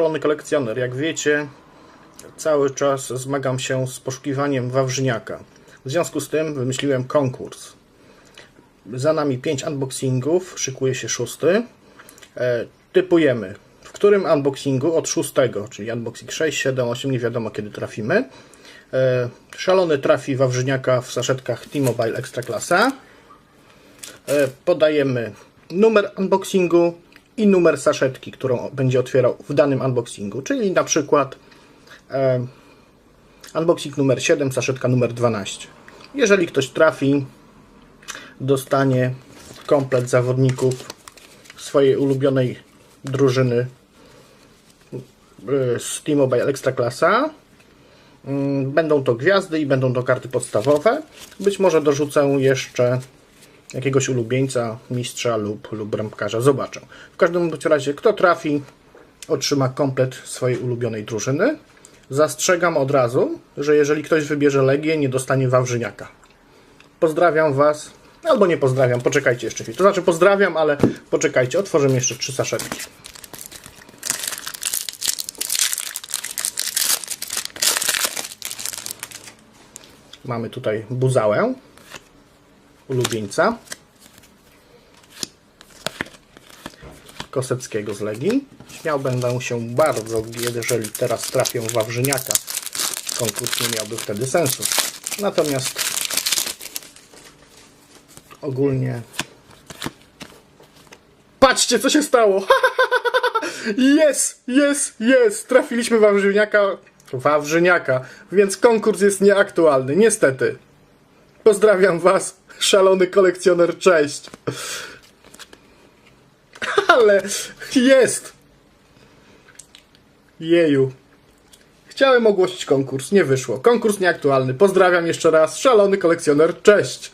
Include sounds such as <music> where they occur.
Szalony kolekcjoner, jak wiecie, cały czas zmagam się z poszukiwaniem wawrzyniaka. W związku z tym wymyśliłem konkurs. Za nami 5 unboxingów, szykuje się szósty. E, typujemy, w którym unboxingu od szóstego, czyli unboxing 6, 7, 8, nie wiadomo kiedy trafimy. E, szalony trafi wawrzyniaka w saszetkach T-Mobile Ekstraklasa. E, podajemy numer unboxingu i numer saszetki, którą będzie otwierał w danym unboxingu, czyli na przykład e, unboxing numer 7, saszetka numer 12. Jeżeli ktoś trafi, dostanie komplet zawodników swojej ulubionej drużyny e, z T-Mobile Ekstraklasa. Mm, Będą to gwiazdy i będą to karty podstawowe. Być może dorzucę jeszcze jakiegoś ulubieńca, mistrza lub, lub bramkarza. Zobaczę. W każdym razie, kto trafi, otrzyma komplet swojej ulubionej drużyny. Zastrzegam od razu, że jeżeli ktoś wybierze Legię, nie dostanie Wawrzyniaka. Pozdrawiam Was. Albo nie pozdrawiam, poczekajcie jeszcze chwilę. To znaczy pozdrawiam, ale poczekajcie, otworzymy jeszcze trzy saszetki. Mamy tutaj buzałę ulubieńca Koseckiego z Legii. Śmiał będę się bardzo, jeżeli teraz trafię Wawrzyniaka. Konkurs nie miałby wtedy sensu. Natomiast ogólnie patrzcie co się stało <laughs> jest, jest, jest trafiliśmy Wawrzyniaka Wawrzyniaka, więc konkurs jest nieaktualny, niestety Pozdrawiam Was, szalony kolekcjoner, cześć. Ale jest. Jeju. Chciałem ogłosić konkurs, nie wyszło. Konkurs nieaktualny. Pozdrawiam jeszcze raz, szalony kolekcjoner, cześć.